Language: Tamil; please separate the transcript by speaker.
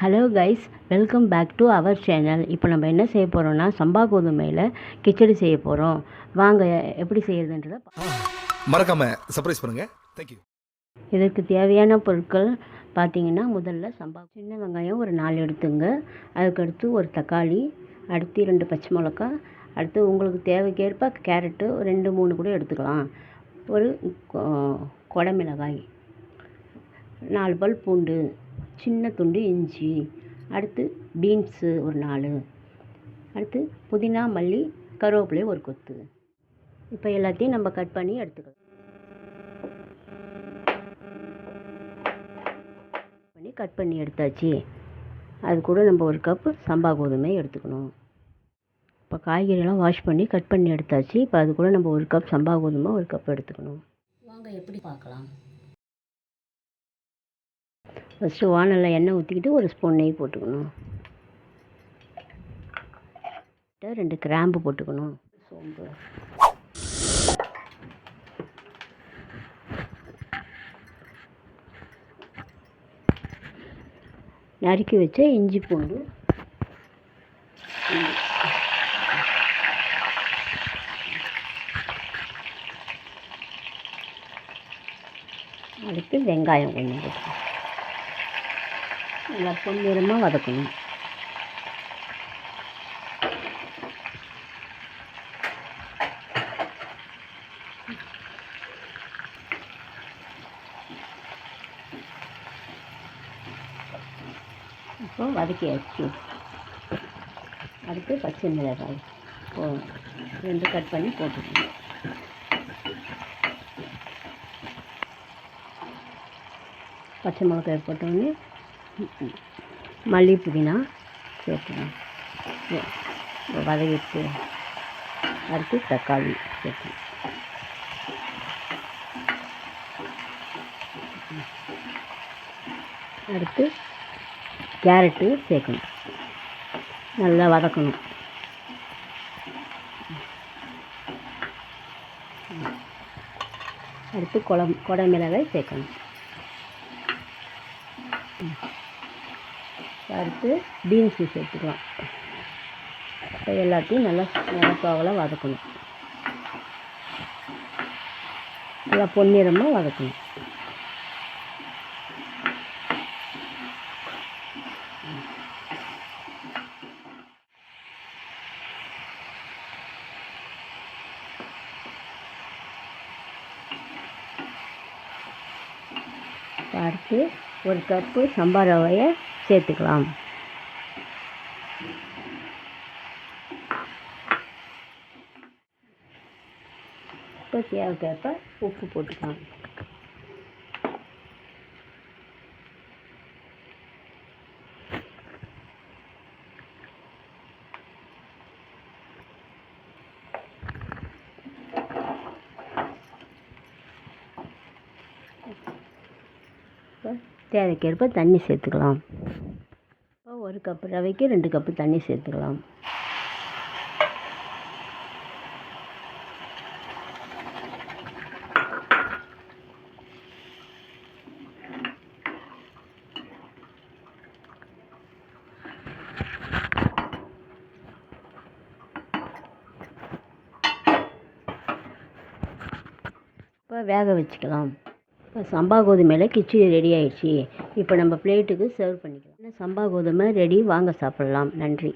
Speaker 1: Hello guys welcome back to our channel இப்போ நம்ம என்ன செய்ய போகிறோம்னா சம்பா கோதுமையில் கிச்சடி செய்ய போகிறோம் வாங்க எப்படி செய்யறதுன்றத
Speaker 2: மறக்காம சர்ப்ரைஸ் பண்ணுங்க. தேங்க்யூ
Speaker 1: இதற்கு தேவையான பொருட்கள் பார்த்தீங்கன்னா முதல்ல சம்பா சின்ன வெங்காயம் ஒரு நாலு எடுத்துங்க. அதுக்கடுத்து ஒரு தக்காளி அடுத்து ரெண்டு பச்சை மிளகா அடுத்து உங்களுக்கு தேவைக்கேற்ப கேரட்டு ரெண்டு மூணு கூட எடுத்துக்கலாம். ஒரு குடமிளகாய் நாலு பல் பூண்டு சின்ன துண்டு இஞ்சி அடுத்து பீன்ஸு ஒரு நாலு அடுத்து புதினா மல்லி கருவேப்பிலை ஒரு கொத்து. இப்போ எல்லாத்தையும் நம்ம கட் பண்ணி எடுத்துக்கலாம். பண்ணி கட் பண்ணி எடுத்தாச்சு. அது கூட நம்ம ஒரு கப்பு சம்பா கோதுமை எடுத்துக்கணும். இப்போ காய்கறியெல்லாம் வாஷ் பண்ணி கட் பண்ணி எடுத்தாச்சு. இப்போ அது கூட நம்ம ஒரு கப் சம்பா கோதுமை ஒரு கப் எடுத்துக்கணும். வாங்க எப்படி பார்க்கலாம்? ஃபஸ்ட்டு வானலில் எண்ணெய் ஊற்றிக்கிட்டு ஒரு ஸ்பூன் நெய் போட்டுக்கணும். ரெண்டு கிராம்பு போட்டுக்கணும். சோம்பு. நறுக்கி வச்ச இஞ்சி பூண்டு. அடுத்து வெங்காயம் கொஞ்சம் போட்டுக்கணும். நல்லா பொன்னிறமாக வதக்கணும். இப்போ வதக்கியாச்சு அடுத்து பச்சை மிளகாய் போ ரெண்டு கட் பண்ணி போட்டுக்கணும். பச்சை மிளகாய் போட்டோடனே மல்லி புதினா சேர்க்கணும் வதவிட்டு அடுத்து தக்காளி சேர்க்கணும் அடுத்து கேரட்டு சேர்க்கணும். நல்லா வதக்கணும். அடுத்து குளம் குடை சேர்க்கணும். அடுத்து பீன்ஸு சேர்த்துக்கலாம் எல்லாத்தையும் நல்லா மிளகாவெல்லாம் வதக்கணும். நல்லா பொன்னிறமாக வதக்கணும். இப்போ அடுத்து ஒரு கப்பு சம்பா ரவையை சேர்த்துக்கலாம். இப்போ தேவைக்கேற்ப உப்பு போட்டுக்கலாம். இப்போ தேவைக்கேற்ப தண்ணி சேர்த்துக்கலாம். இப்போ ஒரு கப்பு ரவைக்கு ரெண்டு கப்பு தண்ணி சேர்த்துக்கலாம். இப்போ வேக வச்சுக்கலாம். சம்பா கோதுமையில் கிச்சடி ரெடி ஆயிடுச்சு. இப்போ நம்ம பிளேட்டுக்கு சர்வ் பண்ணிக்கலாம். சம்பா கோதுமை ரெடி வாங்க சாப்பிட்லாம். நன்றி.